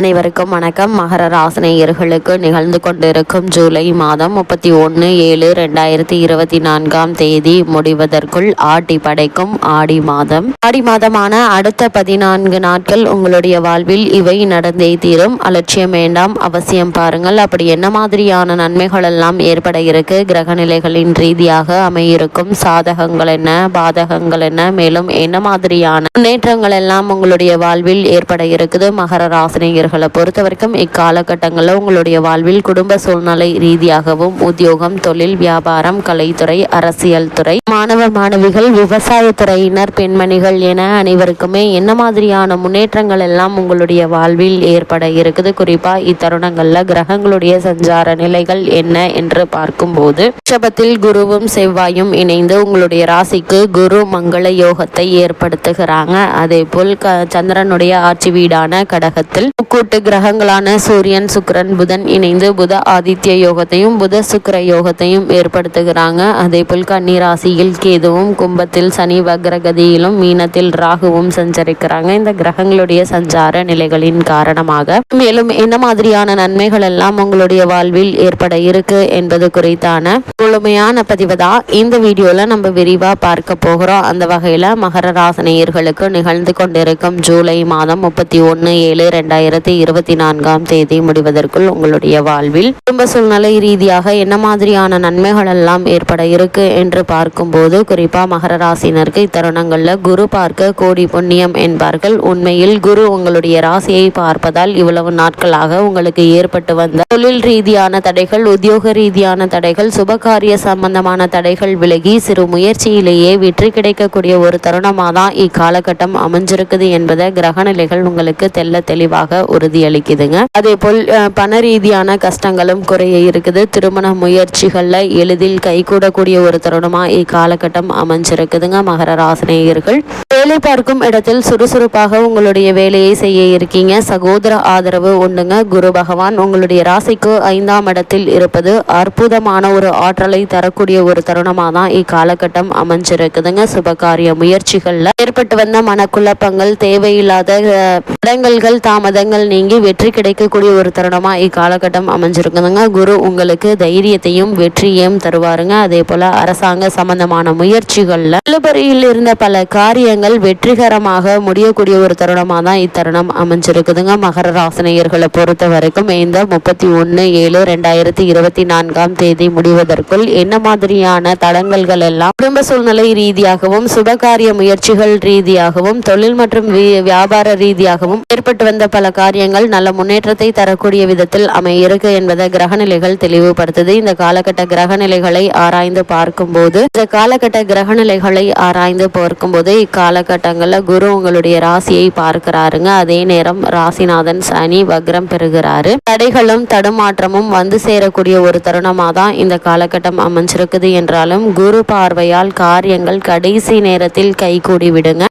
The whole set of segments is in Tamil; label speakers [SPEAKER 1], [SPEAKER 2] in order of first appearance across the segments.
[SPEAKER 1] அனைவருக்கும் வணக்கம். மகர ராசினியர்களுக்கு நிகழ்ந்து கொண்டிருக்கும் ஜூலை மாதம் முப்பத்தி ஒன்று ஏழு ரெண்டாயிரத்தி இருபத்தி நான்காம் தேதி முடிவதற்குள் ஆட்டி படைக்கும் ஆடி மாதம். ஆடி மாதமான அடுத்த பதினான்கு நாட்கள் உங்களுடைய வாழ்வில் இவை நடந்தே தீரும். அலட்சியம் வேண்டாம். அவசியம் பாருங்கள். அப்படி என்ன மாதிரியான நன்மைகள் எல்லாம் ஏற்பட இருக்கு? கிரகநிலைகளின் ரீதியாக அமையிருக்கும் சாதகங்கள் என்ன? பாதகங்கள் என்ன? மேலும் என்ன மாதிரியான முன்னேற்றங்கள் எல்லாம் உங்களுடைய வாழ்வில் ஏற்பட இருக்குது? மகர ராசினியர்கள் பொறுத்த வரைக்கும் இக்காலகட்டங்களில் உங்களுடைய வாழ்வில் குடும்ப சூழ்நிலை ரீதியாகவும் உத்தியோகம் தொழில் வியாபாரம் கலைத்துறை அரசியல் துறை மாணவ மாணவிகள் விவசாயத்துறையினர் பெண்மணிகள் என அனைவருக்குமே என்ன மாதிரியான முன்னேற்றங்கள் எல்லாம் உங்களுடைய வாழ்வில் ஏற்பட இருக்குது? குறிப்பாக இத்தருணங்களில் கிரகங்களுடைய சஞ்சார நிலைகள் என்ன என்று பார்க்கும்போது ரிஷபத்தில் குருவும் செவ்வாயும் இணைந்து உங்களுடைய ராசிக்கு குரு மங்கள யோகத்தை ஏற்படுத்துகிறாங்க. அதே போல் க சந்திரனுடைய ஆட்சி வீடான கடகத்தில் கூட்டு கிரகங்களான சூரியன் சுக்கரன் புதன் இணைந்து புத ஆதித்ய யோகத்தையும் புத சுக்கர யோகத்தையும் ஏற்படுத்துகிறாங்க. அதே போல் கன்னி ராசியில் கேதுவும் கும்பத்தில் சனி வக்ரகதியிலும் மீனத்தில் ராகுவும் சஞ்சரிக்கிறாங்க. இந்த கிரகங்களுடைய சஞ்சார நிலைகளின் காரணமாக. மேலும் என்ன மாதிரியான நன்மைகள் எல்லாம் உங்களுடைய வாழ்வில் ஏற்பட இருக்கு என்பது குறித்தான முழுமையான பதிவு தான் இந்த வீடியோல நம்ம விரிவா பார்க்க போகிறோம். அந்த வகையில மகர ராசனையர்களுக்கு நிகழ்ந்து கொண்டிருக்கும் ஜூலை மாதம் முப்பத்தி ஒன்று ஏழு ரெண்டாயிரத்தி இருபத்தி நான்காம் தேதி முடிவதற்குள் உங்களுடைய வாழ்வில் குடும்ப சூழ்நிலை ரீதியாக என்ன மாதிரியான நன்மைகள் எல்லாம் ஏற்பட இருக்கு என்று பார்க்கும்போது குறிப்பா மகர ராசினருக்கு இத்தருணங்கள்ல குரு பார்க்க கோடி புண்ணியம் என்பார்கள். உண்மையில் குரு உங்களுடைய ராசியை பார்ப்பதால் இவ்வளவு நாட்களாக உங்களுக்கு ஏற்பட்டு வந்த தொழில் ரீதியான தடைகள் உத்தியோக ரீதியான தடைகள் சுபகாரிய சம்பந்தமான தடைகள் விலகி சிறு முயற்சியிலேயே வெற்றி கிடைக்கக்கூடிய ஒரு தருணமாக தான் இக்காலகட்டம் அமைஞ்சிருக்குது என்பதை கிரகநிலைகள் உங்களுக்கு தெல்ல தெளிவாக உறுதியளிக்குதுங்க. அதே போல் பண ரீதியான கஷ்டங்களும் குறைய இருக்குது. திருமண முயற்சிகள்ல எளிதில் கைகூடக்கூடிய ஒரு தருணமா இக்காலகட்டம் அமைஞ்சிருக்குதுங்க மகர ராசினேயர்கள். வேலை பார்க்கும் இடத்தில் சுறுசுறுப்பாக உங்களுடைய வேலையை செய்ய இருக்கீங்க. சகோதர ஆதரவு உண்டுங்க. குரு பகவான் உங்களுடைய ராசிக்கு ஐந்தாம் இடத்தில் இருப்பது அற்புதமான ஒரு ஆற்றலை தரக்கூடிய ஒரு தருணமாக தான் இக்காலகட்டம் அமைஞ்சிருக்குதுங்க. சுபகாரிய முயற்சிகள்ல ஏற்பட்டு வந்த மனக்குழப்பங்கள் தேவையில்லாத அஹ், தடங்கல்கள் தாமதங்கள் நீங்கி வெற்றி கிடைக்கக்கூடிய ஒரு தருணமாக இக்காலகட்டம் அமைஞ்சிருக்குதுங்க குரு உங்களுக்கு தைரியத்தையும் வெற்றியையும் தருவாருங்க. அதே போல அரசாங்க சம்பந்தமான முயற்சிகளில் இழுபறியில் இருந்த பல காரியங்கள் வெற்றிகரமாக முடியக்கூடிய ஒரு தருணமாக தான் இத்தருணம் அமைஞ்சிருக்குதுங்க. மகர ராசினியர்களை பொறுத்த வரைக்கும் இந்த முப்பத்தி ஒன்று ஏழு ரெண்டாயிரத்தி இருபத்தி நான்காம் தேதி முடிவதற்குள் என்ன மாதிரியான தடங்கல்கள் எல்லாம் குடும்ப சூழ்நிலை ரீதியாகவும் சுபகாரிய முயற்சிகள் ரீதியாகவும் தொழில் மற்றும் வியாபார ரீதியாகவும் ஏற்பட்டு வந்த பல காரியங்கள் நல்ல முன்னேற்றத்தை தரக்கூடிய விதத்தில் அமையிருக்கு என்பதை கிரகநிலைகள் தெளிவுபடுத்துது. இந்த காலகட்ட கிரகநிலைகளை ஆராய்ந்து பார்க்கும்போது இந்த காலகட்ட கிரகநிலைகளை ஆராய்ந்து பார்க்கும்போது இக்காலகட்டங்களில் குரு உங்களுடைய ராசியை பார்க்கிறாருங்க. அதே நேரம் ராசிநாதன் சனி வக்ரம் பெறுகிறாரு. தடைகளும் தடுமாற்றமும் வந்து சேரக்கூடிய ஒரு தருணமாக தான் இந்த காலகட்டம் அமைஞ்சிருக்குது என்றாலும் குரு பார்வையால் காரியங்கள் கடைசி நேரத்தில் கைகூடி விடுங்க.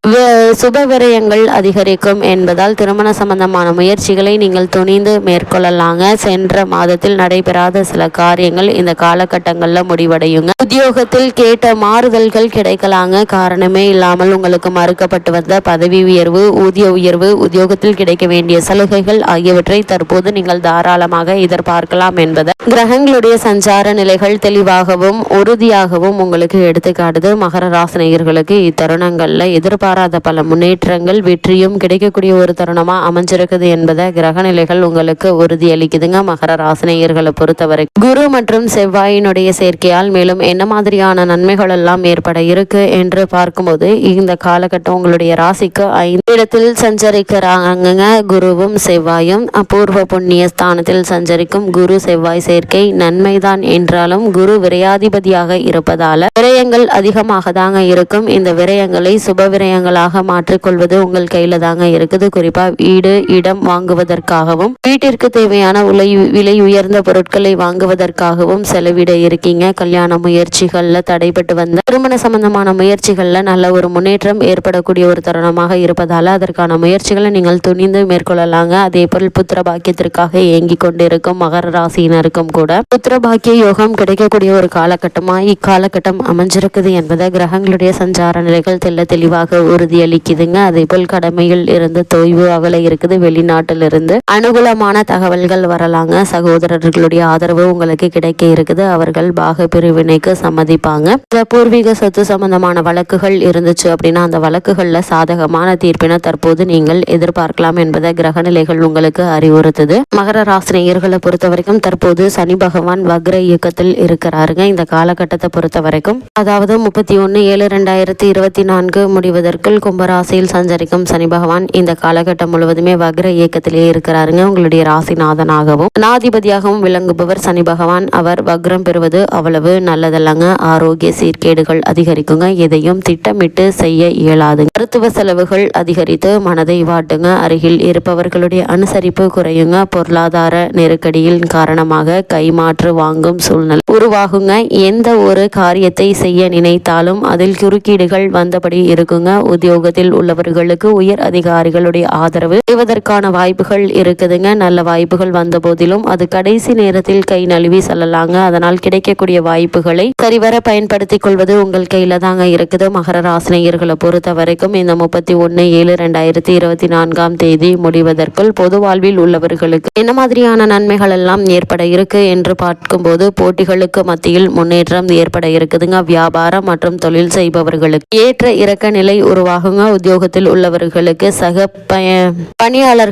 [SPEAKER 1] சுப விரயங்கள் அதிகரிக்கும் என்பதால் திருமண சம்பந்தமான முயற்சிகளை நீங்கள் துணிந்து மேற்கொள்ளலாங்க. சென்ற மாதத்தில் நடைபெறாத சில காரியங்கள் இந்த காலகட்டங்களில் முடிவடையுங்க. உத்தியோகத்தில் கேட்ட மாறுதல்கள் கிடைக்கலாங்க. காரணமே இல்லாமல் உங்களுக்கு மறுக்கப்பட்டு வந்த பதவி உயர்வு ஊதிய உயர்வு உத்தியோகத்தில் கிடைக்க வேண்டிய சலுகைகள் ஆகியவற்றை தற்போது நீங்கள் தாராளமாக எதிர்பார்க்கலாம் என்பதை. கிரகங்களுடைய சஞ்சார நிலைகள் தெளிவாகவும் உறுதியாகவும் உங்களுக்கு எடுத்துக்காட்டுது. மகர ராசினியர்களுக்கு இத்தருணங்கள்ல எதிர்பாராத பல முன்னேற்றங்கள் வெற்றியும் கிடைக்கக்கூடிய ஒரு தருணமா அமைஞ்சிருக்குது என்பதை கிரகநிலைகள் உங்களுக்கு உறுதியளிக்குதுங்க. மகர ராசினியர்களை பொறுத்தவரை குரு மற்றும் செவ்வாயினுடைய சேர்க்கையால் மேலும் என்ன மாதிரியான நன்மைகள் எல்லாம் ஏற்பட இருக்கு என்று பார்க்கும்போது இந்த காலகட்டம் உங்களுடைய ராசிக்கு ஐந்து இடத்தில் சஞ்சரிக்கிறாங்க குருவும் செவ்வாயும் அபூர்வ புண்ணிய ஸ்தானத்தில் சஞ்சரிக்கும் குரு செவ்வாய் சேர்க்கை நன்மைதான் என்றாலும் குரு விரையாதிபதியாக இருப்பதால விரயங்கள் அதிகமாக தாங்க இருக்கும். இந்த விரயங்களை சுப விரயங்களாக மாற்றிக்கொள்வது உங்கள் கையில தாங்க இருக்குது. குறிப்பா வீடு இடம் வாங்குவதற்காகவும் வீட்டிற்கு தேவையான உலை விலை உயர்ந்த பொருட்களை வாங்குவதற்காகவும் செலவிட இருக்கீங்க. கல்யாண முயற்சிகள்ல தடைபட்டு வந்த திருமண சம்பந்தமான முயற்சிகள்ல நல்ல ஒரு முன்னேற்றம் ஏற்படக்கூடிய ஒரு தருணமாக இருப்பதால அதற்கான முயற்சிகளை நீங்கள் துணிந்து மேற்கொள்ளலாங்க. அதே போல் புத்திர பாக்கியத்திற்காக ஏங்கி கொண்டிருக்கும் மகர ராசியினருக்கும் கூட புத்திர பாக்கிய யோகம் கிடைக்கக்கூடிய ஒரு காலகட்டமா இக்காலகட்டம் அமைஞ்சிருக்குது என்பதை கிரகங்களுடைய சஞ்சார நிலைகள் தெல்ல தெளிவாக உறுதியளிக்குதுங்க. அதே போல் கடமையில் இருந்து தொய்வு அகல இருக்குது. வெளிநாடு நாட்டிலிருந்து அனுகூலமான தகவல்கள் வரலாங்க. சகோதரர்களுடைய ஆதரவு உங்களுக்கு கிடைக்க இருக்குது. அவர்கள் பாக பிரிவினைக்கு சம்மதிப்பாங்க. பூர்வீக சொத்து சம்பந்தமான வழக்குகள் இருந்துச்சு அப்படின்னா அந்த வழக்குகள்ல சாதகமான தீர்ப்பினை தற்போது நீங்கள் எதிர்பார்க்கலாம் என்பதை கிரகநிலைகள் உங்களுக்கு அறிவுறுத்துது. மகர ராசினியர்களை பொறுத்த வரைக்கும் தற்போது சனி பகவான் வக்ர இயக்கத்தில் இருக்கிறாருங்க. இந்த காலகட்டத்தை பொறுத்த வரைக்கும் அதாவது முப்பத்தி ஒன்று ஏழு ரெண்டாயிரத்தி இருபத்தி நான்கு முடிவதற்குள் கும்பராசியில் சஞ்சரிக்கும் சனி பகவான் இந்த காலகட்டம் முழுவதுமே வக்ர இயக்கத்திலே இருக்கிறாருங்க. உங்களுடைய ராசிநாதனாகவும் நாதிபதியாகவும் விளங்குபவர் சனி பகவான். அவர் வக்ரம் பெறுவது அவ்வளவு நல்லதல்லங்க. ஆரோக்கிய சீர்கேடுகள் அதிகரிக்குங்க. எதையும் திட்டமிட்டு செய்ய இயலாது மருத்துவ செலவுகள் அதிகரித்து மனதை வாட்டுங்க. அருகில் இருப்பவர்களுடைய அனுசரிப்பு குறையுங்க. பொருளாதார நெருக்கடியின் காரணமாக கைமாற்று வாங்கும் சூழ்நிலை உருவாகுங்க. எந்த ஒரு காரியத்தை செய்ய நினைத்தாலும் அதில் குறுக்கீடுகள் வந்தபடி இருக்குங்க. உத்தியோகத்தில் உள்ளவர்களுக்கு உயர் அதிகாரிகளுடைய ஆதரவு செய்வதற்கான வாய்ப்புகள் இருக்குதுங்க. நல்ல வாய்ப்புகள் வந்த போதிலும் அது கடைசி நேரத்தில் கை நழுவி செல்லலாங்க. அதனால் கிடைக்கக்கூடிய வாய்ப்புகளை சரிவர பயன்படுத்திக் கொள்வது உங்கள் கையில தாங்க இருக்குது. மகர ராசினியர்களை பொறுத்த வரைக்கும் இந்த முப்பத்தி ஒன்று ஏழு ரெண்டாயிரத்தி இருபத்தி நான்காம் தேதி முடிவதற்குள் பொது வாழ்வில் உள்ளவர்களுக்கு என்ன மாதிரியான நன்மைகள் எல்லாம் ஏற்பட இருக்கு என்று பார்க்கும்போது போட்டிகளுக்கு மத்தியில் முன்னேற்றம் ஏற்பட இருக்குதுங்க. வியாபாரம் மற்றும் தொழில் செய்பவர்களுக்கு ஏற்ற இறக்க நிலை உருவாகுங்க. உத்தியோகத்தில் உள்ளவர்களுக்கு சக பய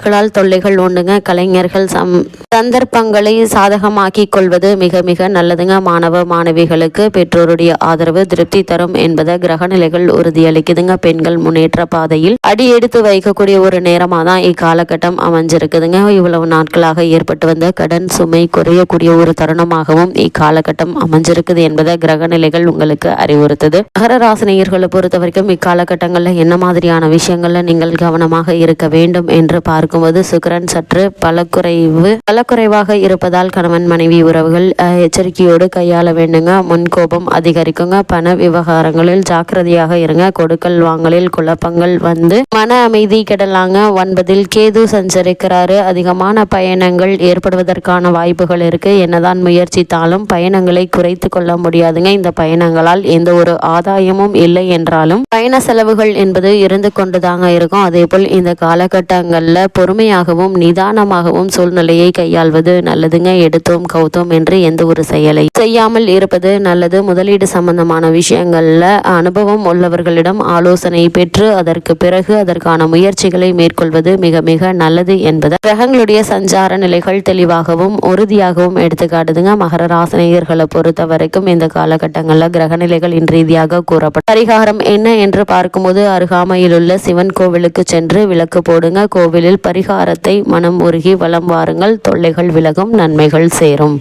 [SPEAKER 1] பணியாளர்களால் தொல்லைகள் ஒன்றுங்க கலைஞர்கள் சம் சந்தர்ப்பங்களை சாதகமாக்கி கொள்வது மிக மிக நல்லதுங்க. மாணவ மாணவிகளுக்கு பெற்றோருடைய ஆதரவு திருப்தி தரும் என்பதை கிரகநிலைகள் உறுதியளிக்குதுங்க. பெண்கள் முன்னேற்ற பாதையில் அடி எடுத்து வைக்கக்கூடிய ஒரு நேரமாக தான் இக்காலகட்டம் அமைஞ்சிருக்குதுங்க. இவ்வளவு நாட்களாக ஏற்பட்டு வந்த கடன் சுமை குறையக்கூடிய ஒரு தருணமாகவும் இக்காலகட்டம் அமைஞ்சிருக்குது என்பதை கிரகநிலைகள் உங்களுக்கு அறிவுறுத்துது. மகர ராசினியர்களை பொறுத்த வரைக்கும் இக்காலகட்டங்களில் என்ன மாதிரியான விஷயங்கள்ல நீங்கள் கவனமாக இருக்க வேண்டும் என்று பார்க்கும் பார்க்கும்போது சுக்கிரன் சற்று பலக்குறைவு பலக்குறைவாக இருப்பதால் கணவன் மனைவி உறவுகள் எச்சரிக்கையோடு கையாள வேண்டுங்க. முன்கோபம் அதிகரிக்குங்க. பண விவகாரங்களில் ஜாக்கிரதையாக இருங்க. கொடுக்கல் வாங்கலில் குழப்பங்கள் வந்து மன அமைதி கெடலாங்க. ஒன்பதில் கேது சஞ்சரிக்கிறாரு. அதிகமான பயணங்கள் ஏற்படுவதற்கான வாய்ப்புகள் இருக்கு. என்னதான் முயற்சித்தாலும் பயணங்களை குறைத்து கொள்ள முடியாதுங்க. இந்த பயணங்களால் எந்த ஒரு ஆதாயமும் இல்லை என்றாலும் பயண செலவுகள் என்பது இருந்து கொண்டுதாங்க இருக்கும். அதே போல் இந்த காலகட்டங்களில் பொறுமையாகவும் நிதானமாகவும் சூழ்நிலையை கையாள்வது நல்லதுங்க. எடுத்தோம் கவுத்தோம் என்று எந்த ஒரு செயலை செய்யாமல் இருப்பது நல்லது. முதலீடு சம்பந்தமான விஷயங்கள்ல அனுபவம் உள்ளவர்களிடம் ஆலோசனை பெற்று அதற்கு பிறகு அதற்கான முயற்சிகளை மேற்கொள்வது மிக மிக நல்லது என்பது கிரகங்களுடைய சஞ்சார நிலைகள் தெளிவாகவும் உறுதியாகவும் எடுத்துக்காட்டுதுங்க. மகர ராசனையர்களை பொறுத்த வரைக்கும் இந்த காலகட்டங்களில் கிரகநிலைகளின் ரீதியாக கூறப்படும் பரிகாரம் என்ன என்று பார்க்கும்போது அருகாமையில் உள்ள சிவன் கோவிலுக்கு சென்று விளக்கு போடுங்க. கோவிலில் பரிகாரத்தை மனம் உருகி வலம் வாருங்கள். தொல்லைகள் விலகும் நன்மைகள் சேரும்.